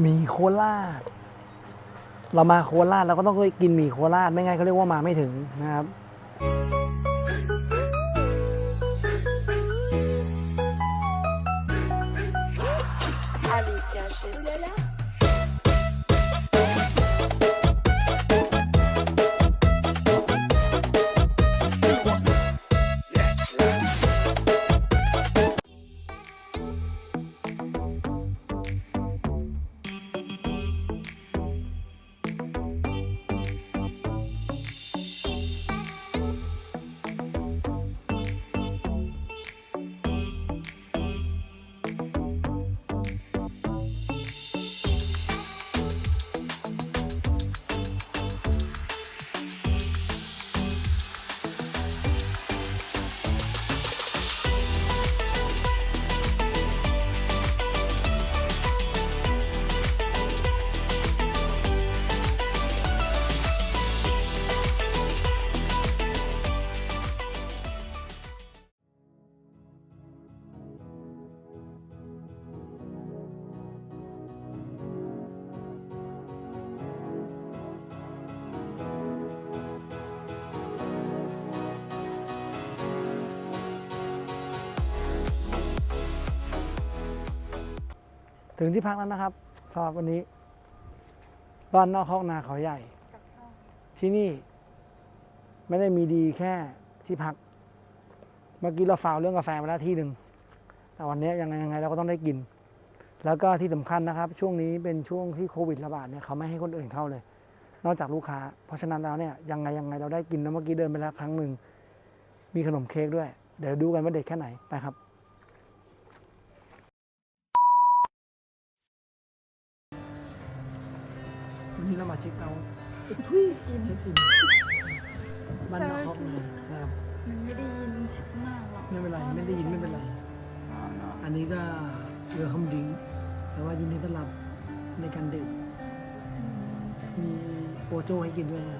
หมีโคราช เรามาโคราชเราก็ต้องไปกินหมี่โคราชไม่งั้นเขาเรียกว่ามาไม่ถึงนะครับ ถึงที่พักแล้วนะครับสำหรับวันนี้ บ้านนอกห้องนาเขาใหญ่ ที่นี่ ไม่ได้มีดีแค่ที่พัก เมื่อกี้เราฟาวเรื่องกาแฟมาแล้วที่หนึ่งแต่วันนี้ยังไงยังไงเราก็ต้องได้กิน แล้วก็ที่สำคัญนะครับ ช่วงนี้เป็นช่วงที่โควิดระบาดเนี่ยเขาไม่ให้คนอื่นเข้าเลย นอกจากลูกค้า เพราะฉะนั้นแล้วเนี่ยยังไงยังไงเราได้กินแล้วเมื่อกี้เดินไปแล้วครั้งหนึ่งมีขนมเค้กด้วย เดี๋ยวดูกันว่าเด็ดแค่ไหนไปครับ ช็คเอาท์เช็คอินบ้านนอกห้องนานะครับมันไม่ได้ยินชัดมากหรอกไม่เป็นไรไม่ได้ยินไม่เป็นไร อันนี้ก็เรือคำดิ้งแต่ว่ายินดีต้อนรับในการดื่มมีโอโจให้กินด้วยนะ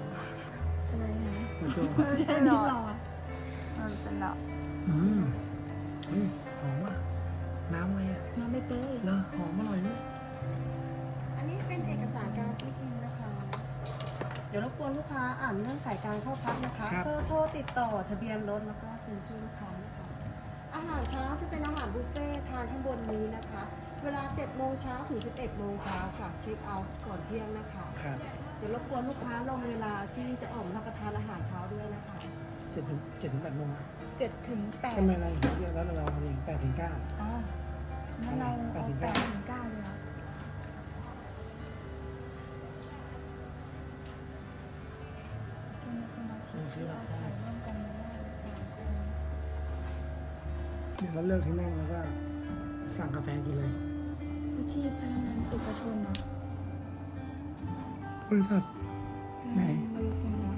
อะไรนะโอโจใช่หรอมันเป็นหรออืมเฮ้ยหอมอะน้ำอะไรอะน้ำใบเตยเลอหอมอร่อยนี่อันนี้เป็นเอกสารการเช็คอินนะคะเดี๋ยวรบกวนลูกค้าอ่านเงื่อนไขการเข้าพักนะคะเบอร์โทรติดต่อทะเบียนรถแล้วก็เซ็นชื่อลูกค้านะคะ อาหารเช้าจะเป็นอาหารบุฟเฟ่ต์ทานข้างบนนี้นะคะ เวลา7โมงเช้าถึง 11โมงเช้าค่ะเช็คเอาท์ก่อนเที่ยงนะคะ ครับเดี๋ยวรบกวนลูกค้าลงเวลาที่จะออกมารับประทานอาหารเช้าด้วยนะคะ เจ็ดถึงเจ็ดถึงแปดโมงอะเจ็ดถึงแปดทำไมอะไรเรียกแล้วเราเองแปดถึงเก้า อ๋องั้นเราแปดเอาถึงแปเก้าดถึงเก้าเลย เดี๋ยวเราเลิกที่นั่งแล้วก็สั่งกาแฟกินเลยอาชีพพนักงานเอกชนเนาะบริษัทไหนบริษัทเนาะ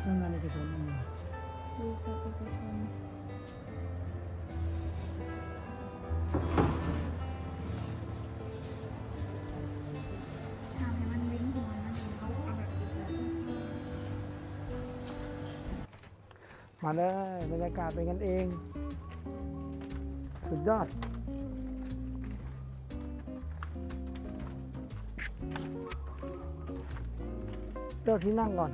พนักงานเอกชนอืมบริษัทเอกชน มาเลยบรรยากาศเป็นกันเอง สุดยอด เลือกที่นั่งก่อน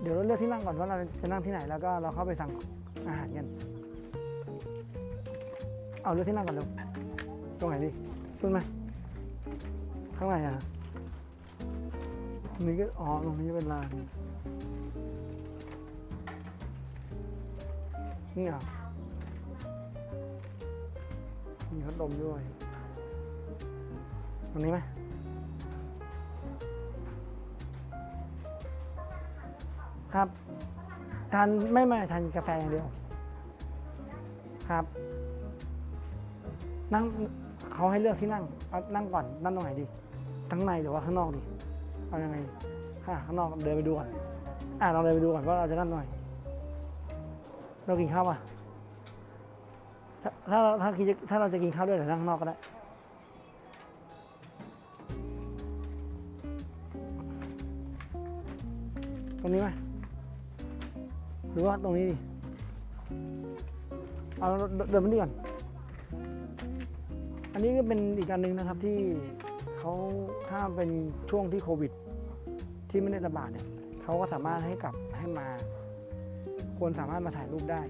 เดี๋ยวเราเลือกที่นั่งก่อนว่าเราจะนั่งที่ไหนแล้วก็เราเข้าไปสั่งอาหารกันเอาเลือกที่นั่งก่อนเร็วตรงไหนดีขึ้นไหมข้างในอะตรงนี้ก็อ๋อตรงนี้เป็นลาน นี่อะมีพัดลมด้วย ตรงนี้ไหมครับ ทานไม่ไม่ทานกาแฟอย่างเดียว ครับ นั่งเขาให้เลือกที่นั่งเอานั่งก่อนนั่งตรงไหนดีทั้งในหรือว่าข้างนอกดี เอายังไงค่ะข้างนอกเดินไปดูก่อน อะเราเดินไปดูก่อนว่าเราจะนั่งตรงไหน เรากินข้าวป่ะถ้าถ้าเราถ้าคิดจะถ้าเราจะกินข้าวด้วยเดี๋ยวนั่งข้างนอกก็ได้ตรงนี้ไหมหรือว่าตรงนี้ดิเอาเดินไปนี่ก่อนอันนี้ก็เป็นอีกการหนึ่งนะครับที่เขาถ้าเป็นช่วงที่โควิด ที่ไม่ได้ระบาดเนี่ยเขาก็สามารถให้กลับให้มา คนสามารถมาถ่ายรูปได้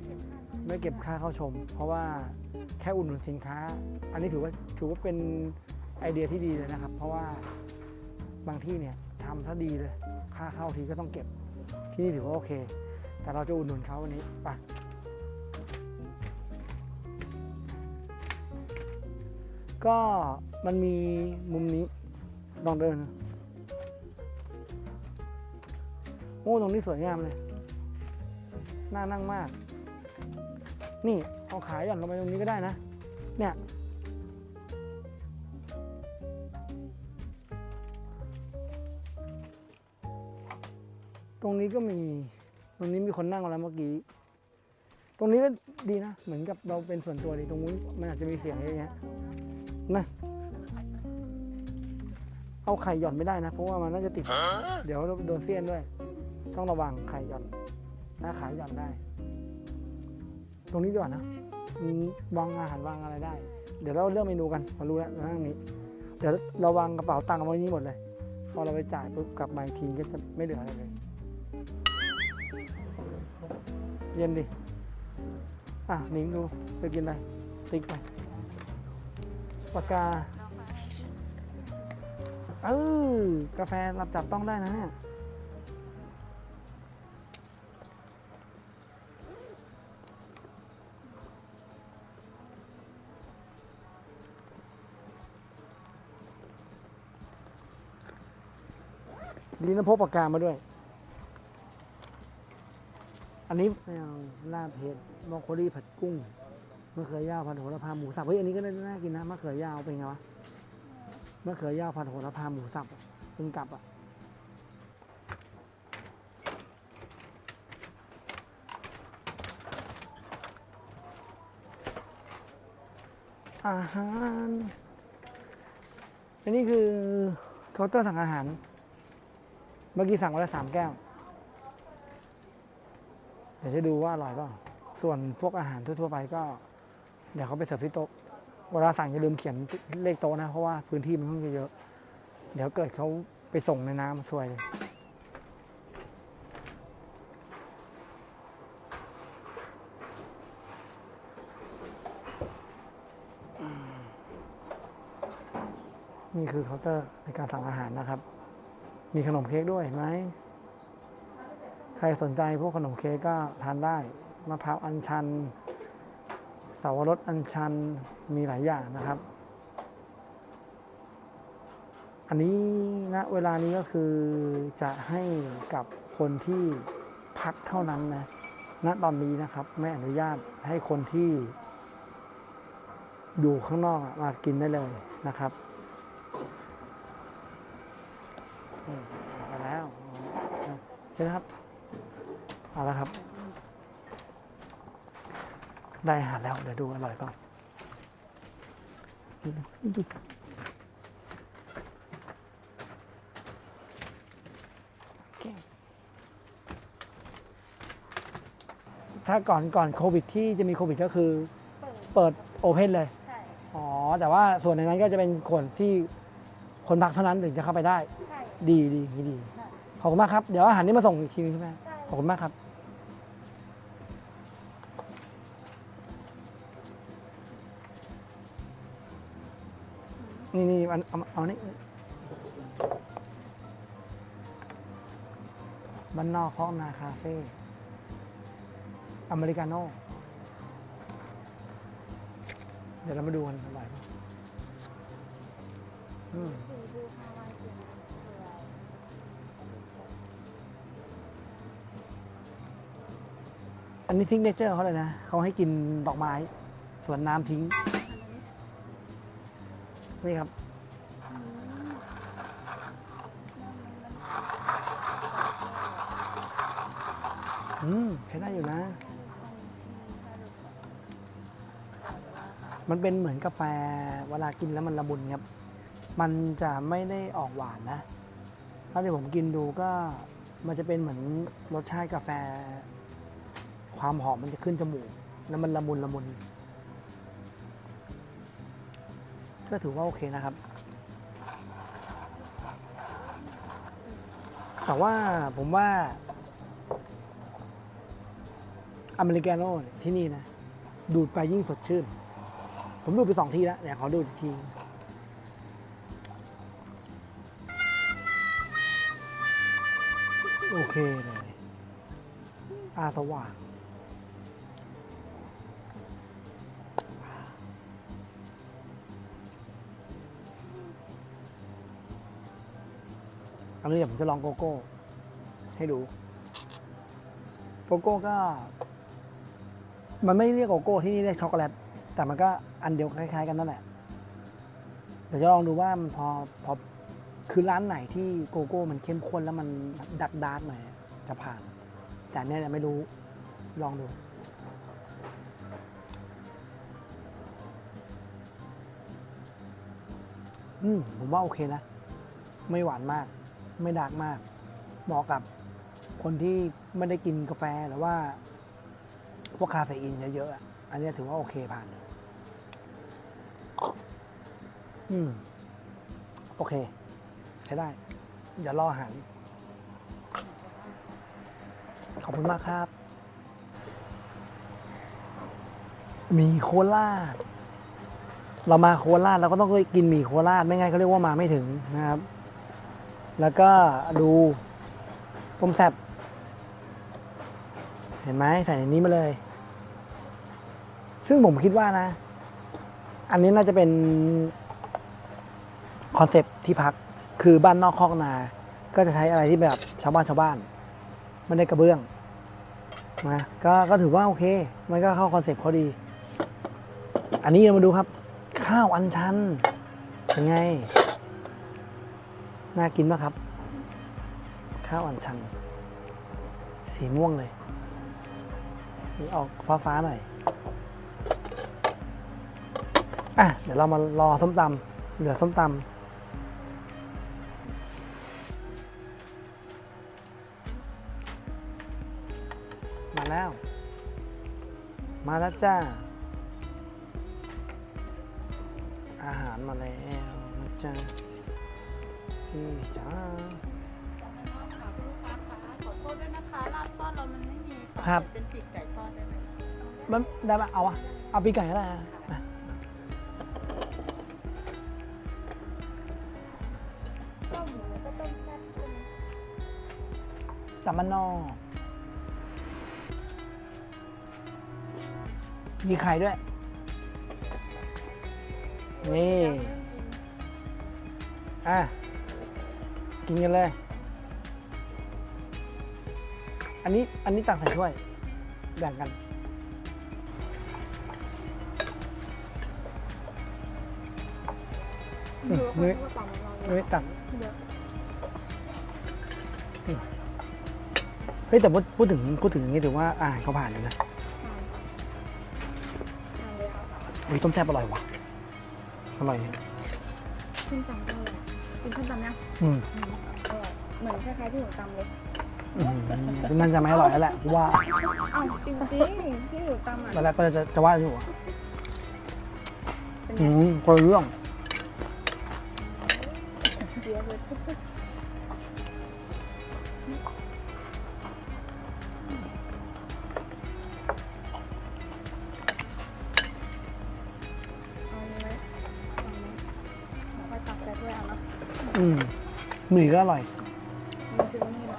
ไม่เก็บค่าเข้าชม เพราะว่าแค่อุดหนุนสินค้า อันนี้ถือว่าถือว่าเป็นไอเดียที่ดีเลยนะครับ เพราะว่าบางที่เนี่ยทำซะดีเลย ค่าเข้าทีก็ต้องเก็บ ที่นี่ถือว่าโอเค แต่เราจะอุดหนุนเขาวันนี้ไปก็มันมีมุมนี้ลองเดิน โอ้ตรงนี้สวยงามเลย น่านั่งมาก นี่เอาขาหย่อนลงไปตรงนี้ก็ได้นะ เนี่ย ตรงนี้ก็มี ตรงนี้มีคนนั่งมาแล้วเมื่อกี้ ตรงนี้ก็ดีนะ เหมือนกับเราเป็นส่วนตัวดีตรงนู้นมันอาจจะมีเสียงเยอะแยะนะเอาไข่หย่อนไม่ได้นะ เพราะว่ามันน่าจะติด เดี๋ยวโดนเสี้ยนด้วย ต้องระวังไข่หย่อน หน้าขาหย่อนได้ ตรงนี้ดีกว่านะวางอาหารวางอะไรได้ เดี๋ยวเราเลือกเมนูกันพอรู้แล้วเรานั่งนี้ เดี๋ยวเราวางกระเป๋าตังค์เอาไว้นี้หมดเลย พอเราไปจ่ายปุ๊บกลับมาอีกทีก็จะไม่เหลืออะไรเลย เย็นดิ อะนิงดูไปกินอะไรติ๊กไปปากกา เออกาแฟรับจับต้องได้นะเนี่ย ดีนะพกปากกามาด้วย อันนี้ไม่เอาลาบเห็ดบรอกโคลีผัดกุ้งมะเขือยาวผัดโหระพาหมูสับเฮ้ยอันนี้ก็น่ากินนะมะเขือยาวเป็นไงวะมะเขือยาวผัดโหระพาหมูสับเป็นกับอะอาหาร อันนี้คือเคาน์เตอร์สั่งอาหาร เมื่อกี้สั่งไว้แล้วสามแก้ว เดี๋ยวจะดูว่าอร่อยเปล่าส่วนพวกอาหารทั่วๆไปก็ เดี๋ยวเขาไปเสิร์ฟที่โต๊ะ เวลาสั่งอย่าลืมเขียนเลขโต๊ะนะ เพราะว่าพื้นที่มันค่อนข้างเยอะ เดี๋ยวเกิดเขาไปส่งในน้ำซวยเลยนี่คือเคาน์เตอร์ในการสั่งอาหารนะครับ มีขนมเค้กด้วยเห็นไหม ใครสนใจพวกขนมเค้กก็ทานได้ มะพร้าวอัญชัน เสาวรสอัญชัน มีหลายอย่างนะครับ อันนี้ณเวลานี้ก็คือจะให้กับคนที่พักเท่านั้นนะ ณ ตอนนี้นะครับ ไม่อนุญาตให้คนที่อยู่ข้างนอกมากินได้เลยนะครับ อืมเอาไปแล้ว ใช่ไหมครับเอาแล้วครับ ได้อาหารแล้ว เดี๋ยวดูอร่อยเปล่าโอเคถ้าก่อนก่อนโควิดที่จะมีโควิดก็คือเปิดเปิดโอเพนเลย ใช่อ๋อ แต่ว่าส่วนในนั้นก็จะเป็นคนที่คนพักเท่านั้นถึงจะเข้าไปได้ ใช่ดีดีอย่างนี้ดีค่ะข อบคุณมากครับ เดี๋ยวอาหารนี้มาส่งอีกทีนึงใช่ไหมใช่ขอบคุณมากครับ นี่นี่เอาเอาเอานี่บ้านนอกห้องนาคาเฟ่ อเมริกาโน่ เดี๋ยวเรามาดูกันอร่อยปะอืม ดูดูฮาวา อันนี้ซิงเนเจอร์เขาเลยนะเขาให้กินดอกไม้สวนน้ำทิ้ง นี่ครับ อืม ใช้ได้อยู่นะ มันเป็นเหมือนกาแฟเวลากินแล้วมันละมุนครับ มันจะไม่ได้ออกหวานนะ ถ้าที่ผมกินดูก็มันจะเป็นเหมือนรสชาติกาแฟ ความหอมมันจะขึ้นจมูก แล้วมันละมุนละมุนก็ถือว่าโอเคนะครับ แต่ว่าผมว่า อเมริกาโน่ที่นี่นะ ดูดไปยิ่งสดชื่น ผมดูดไปสองทีแล้วเนี่ยขอดูอีกทีโอเคเลยตาสว่าง อันนี้เดี๋ยวผมจะลองโกโก้ ให้ดู โกโก้ก็ มันไม่เรียกโกโก้ที่นี่เรียกช็อกโกแลต แต่มันก็อันเดียวคล้าย ๆ กันนั่นแหละเดี๋ยวจะลองดูว่ามันพอพอคือร้านไหนที่โกโก้มันเข้มข้นแล้วมันดักดาร์กหน่อยจะผ่าน แต่เนี้ยเนี่ยไม่รู้ลองดู อืมผมว่าโอเคนะ ไม่หวานมาก ไม่ดาร์กมากเหมาะกับคนที่ไม่ได้กินกาแฟหรือว่าพวกคาเฟอีนเยอะๆอันนี้ถือว่าโอเคผ่าน อืม โอเค ใช้ได้เดี๋ยวรออาหาร ขอบคุณมากครับ มีโคราชเรามาโคราชเราก็ต้องกินหมี่โคราชไม่งั้นเขาเรียกว่ามาไม่ถึงนะครับ แล้วก็ดูต้มแซ่บเห็นไหมใส่ในนี้มาเลย ซึ่งผมคิดว่านะ อันนี้น่าจะเป็นคอนเซปต์ที่พักคือบ้านนอกคอกนา ก็จะใช้อะไรที่แบบชาวบ้านชาวบ้านไม่ได้กระเบื้องนะก็ก็ถือว่าโอเค มันก็เข้าคอนเซปต์เขาดี อันนี้เรามาดูครับ ข้าวอันชันเป็นไง น่ากินมากครับ ข้าวอันชัน สีม่วงเลย สีออกฟ้าๆหน่อย อะ เดี๋ยวเรามารอส้มตำเหลือส้มตำมาแล้ว มาแล้วจ้า อาหารมาแล้วนะจ๊ะ นี่จ้าค่ะคุณลูกค้าคะขอโทษด้วยนะคะลาบทอดเรามันไม่มีค่ะครับ เป็นปีกไก่ทอดได้ไหมมันได้ปะเอาอะเอาปีกไก่ก็ได้อะมาข้าวหมูก็ต้มแซ่บใช่ไหมตับมันนอกมีไข่ด้วย นี่ อะ กินกันเลย อันนี้อันนี้ตักใส่ถ้วย แบ่งกัน อืมนุ้ย นุ้ยตักเฮ้ยแต่พูดพูดถึงพูดถึงอย่างนี้ถือว่าอาหารเขาผ่านเลยนะเฮ้ยต้มแซ่บอร่อยว่ะอร่อยขึ้นตำเลย กินขึ้นตำยังอืมอืมอร่อยเหมือนคล้ายๆที่หนูตำเลยอืมนั่นจะไม่อร่อยแล้วแหละกูว่าอ้าวจริงๆที่หนูตำอะตอนแรกก็จะจะว่าอยู่อะเป็นอืไงมคนละเรื่องเดี๋ยวเลย หมี่ก็อร่อย มันถึงนี่แหละ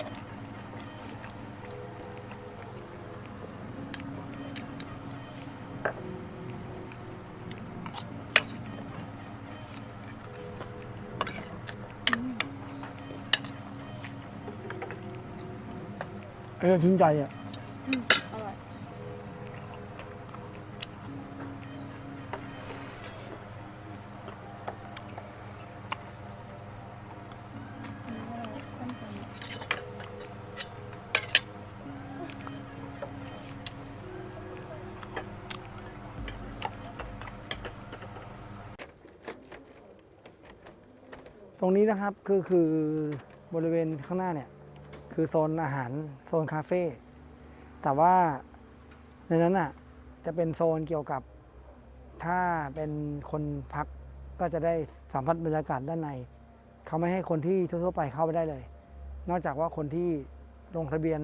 ไอ้เรื่องทิ้งใจอะ อืม รงนี้นะครับคือคือบริเวณข้างหน้าเนี่ย คือโซนอาหารโซนคาเฟ่แต่ว่าในนั้นอะจะเป็นโซนเกี่ยวกับ ถ้าเป็นคนพักก็จะได้สัมผัสบรรยากาศด้านใน เขาไม่ให้คนที่ทั่วๆไปเข้าไปได้เลย นอกจากว่าคนที่ลงทะเบียน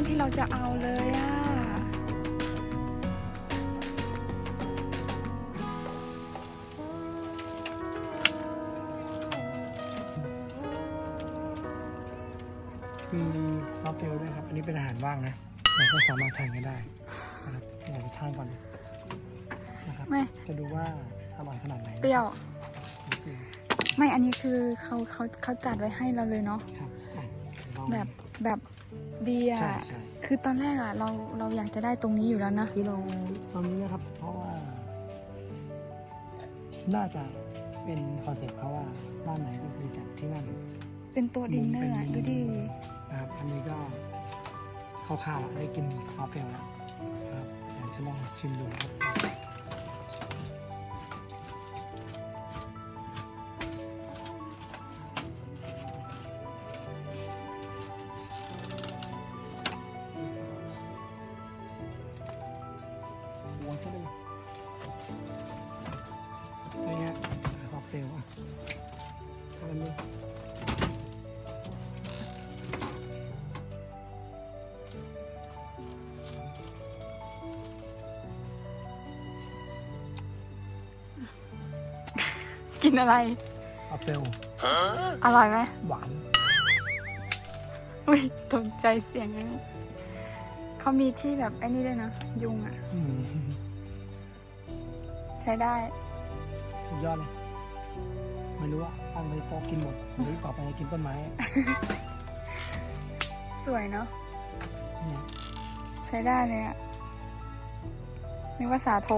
านที่เราจะเอาเลยอะมีซอฟเฟลด้วยครับ อันนี้เป็นอาหารว่างนะเราก็สามารถทานกันได้นะครับเดี๋ยวเราทานก่อนเลยนะครับ ไม่ จะดูว่าอร่อยขนาดไหนเปรี้ยวโอเคไม่ อันนี้คือเขาเขาเขาจัดไว้ให้เราเลยเนาะ ครับอะลอง แบบแบบ ดีอะใช่ใช่คือตอนแรกอะเราเราอยากจะได้ตรงนี้อยู่แล้วนะ คือเราตอนนี้นะครับ เพราะว่า น่าจะเป็นคอนเซ็ปต์เขาว่าบ้านไหนก็คือจัดที่นั่นเป็นโต๊ะดินเนอร์อะมุดูมเป็นดินะครับอันนี้ก็คร่าวๆได้กินคาเฟ่แล้วนะครับเดี๋ยวจะลองชิมดูนะครับ กินอะไรคาเฟ่อร่อยไหมหวานอุ้ยตกใจเสียงนั้นเขามีที่แบบไอ้นี่ด้วยนะ ยุงอะอืมใช้ได้ สุดยอดเลย ไม่รู้ว่าตั้งไปโต๊ะกินหมด หรือต่อไปจะกินต้นไม้ สวยเนาะเนี่ยใช้ได้เลยอะนึกว่าสาโท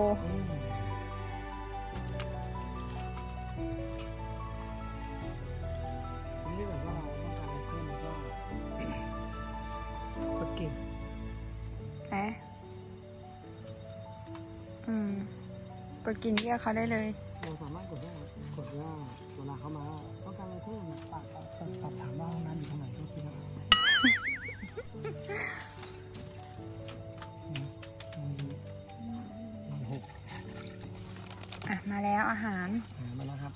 กินเรียเขาได้เลย เราสามารถกดได้ กดว่าเวลาเข้ามาต้องการอะไรเพิ่มปากสอบถามว่าห้องน้ำอยู่ตรงไหนก็คิดว่าอืมอืมอืมหกอะ มาแล้วอาหาร หามาแล้วครับ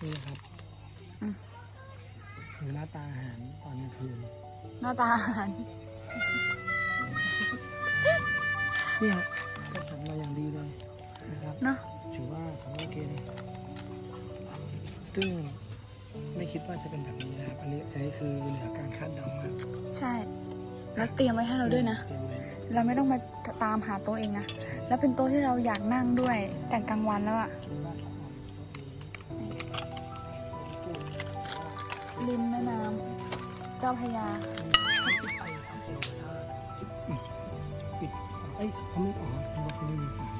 นี่นะครับ อืม คือหน้าตาอาหารตอนกลางคืนหน้าตาอาหาร เนี่ย เตรียมไว้ให้เราด้วยนะเตรียมไว้เราไม่ต้องมาตามหาโต๊ะเองนะ แล้วเป็นโต๊ะที่เราอยากนั่งด้วย แต่กลางวันแล้วอะคิดว่าเขาเอาโต๊ะนี้ริมแม่น้ำเจ้าพระยาปิดเอ้ยเขาไม่ออกเพราะว่าเขาไม่มีสาย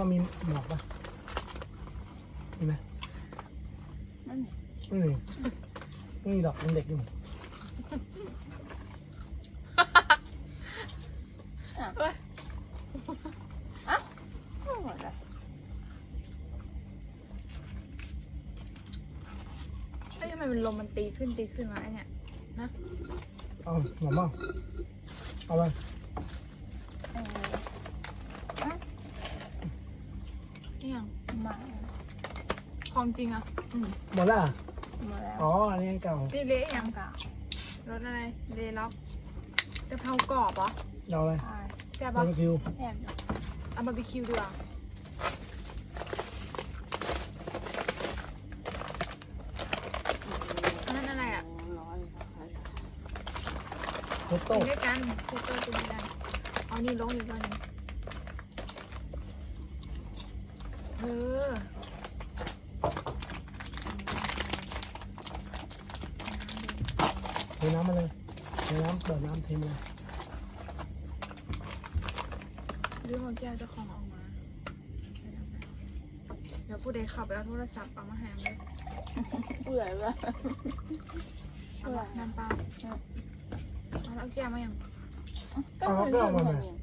หรือว่ามีหมอกปะมีไหมนั่นไงไม่มีไม่มีดอกยังเด็กอยู่ไม่หมดเลยเอ้ยทำไมมันลมมันตีขึ้นตีขึ้นมาไอเนี่ยเอาหอมบ้างเอาไป เออ นี่ยัง มา ของจริงอะหมดและอะมาแล้วอ๋อ อันนี้อันเก่านี่เละยังกะรสอะไรเลล็อกกะเพรากรอบเหรอเราเลยใช่แซ่บบาปะร์บีคิวแซ่บอยู่เอาบาร์บีคิวดีกว่าอันนั้นอะไรอะโคกิโต้นด้วยกันคุกเกอร์กินด้วยกันเอานี่ลงอีกก่อนหนึ่ง เออ เทน้ำมาเลย เทน้ำเปิดน้ำทิ้งเลยดื้อของแก้วเจะของออกมา เดี๋ยวผู้ใดขับไปเอาโทรศัพท์เอามาแหงเลยเปื่อยเลยเอามาน้ำเปล่าเอาแล้วแก้วมายังก็มันยื่นมันยิง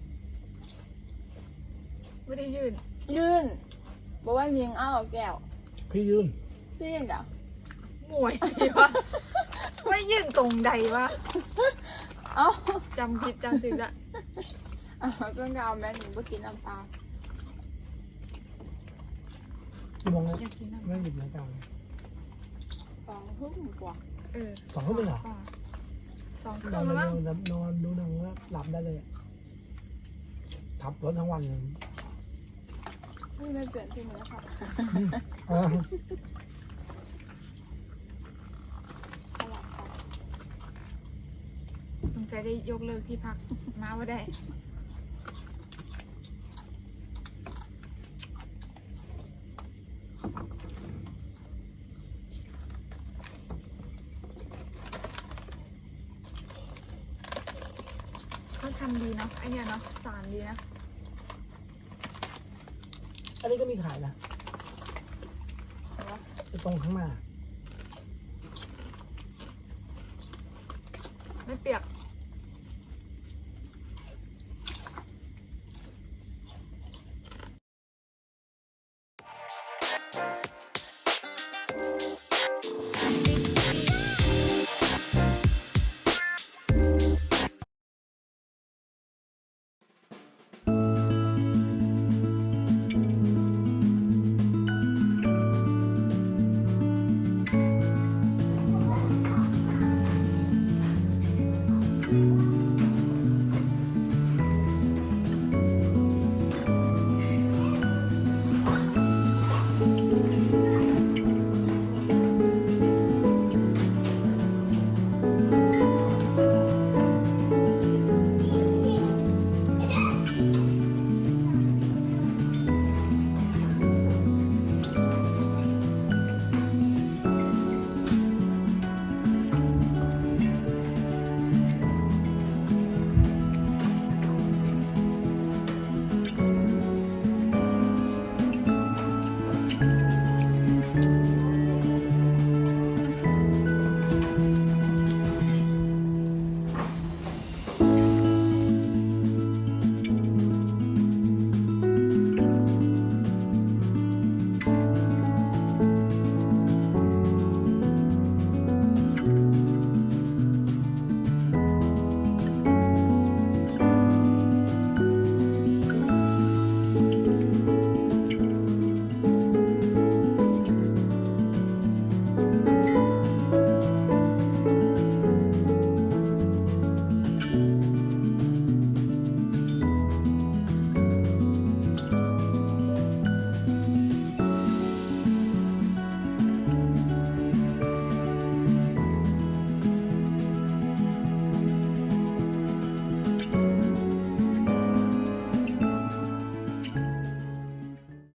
ไม่ได้ยืนยื่นบอกว่ายิงอ้าวแก้วพี่ยืนพี่ยิงจ้ะหมวยวะไม่ยืนตรงใดวะ เอ้าจำผิดจำผิดละอะเพื่อนก็เอาแม่หนูไปกินน้ำปลากี่โมงแล้วอยากกินน้ำไม่หยิบนาฬิกาเลยสองทุ่มกว่าเออสองทุ่มเลยเหรอสองทุ่มนอนแล้วมั้งนอนนอนดูหนังแล้วหลับได้เลยอะขับรถทั้งวันเลยไม่ไม่เปลี่ยนที่มือค่ะ เออ สลับค่ะ สงสัยได้ยกเลิกที่พักมาว่าได้เขาทำดีเนาะไอเนี่ยเนาะสารดีนะอันนี้ก็มีขายนะไอ้ตรงข้างหน้า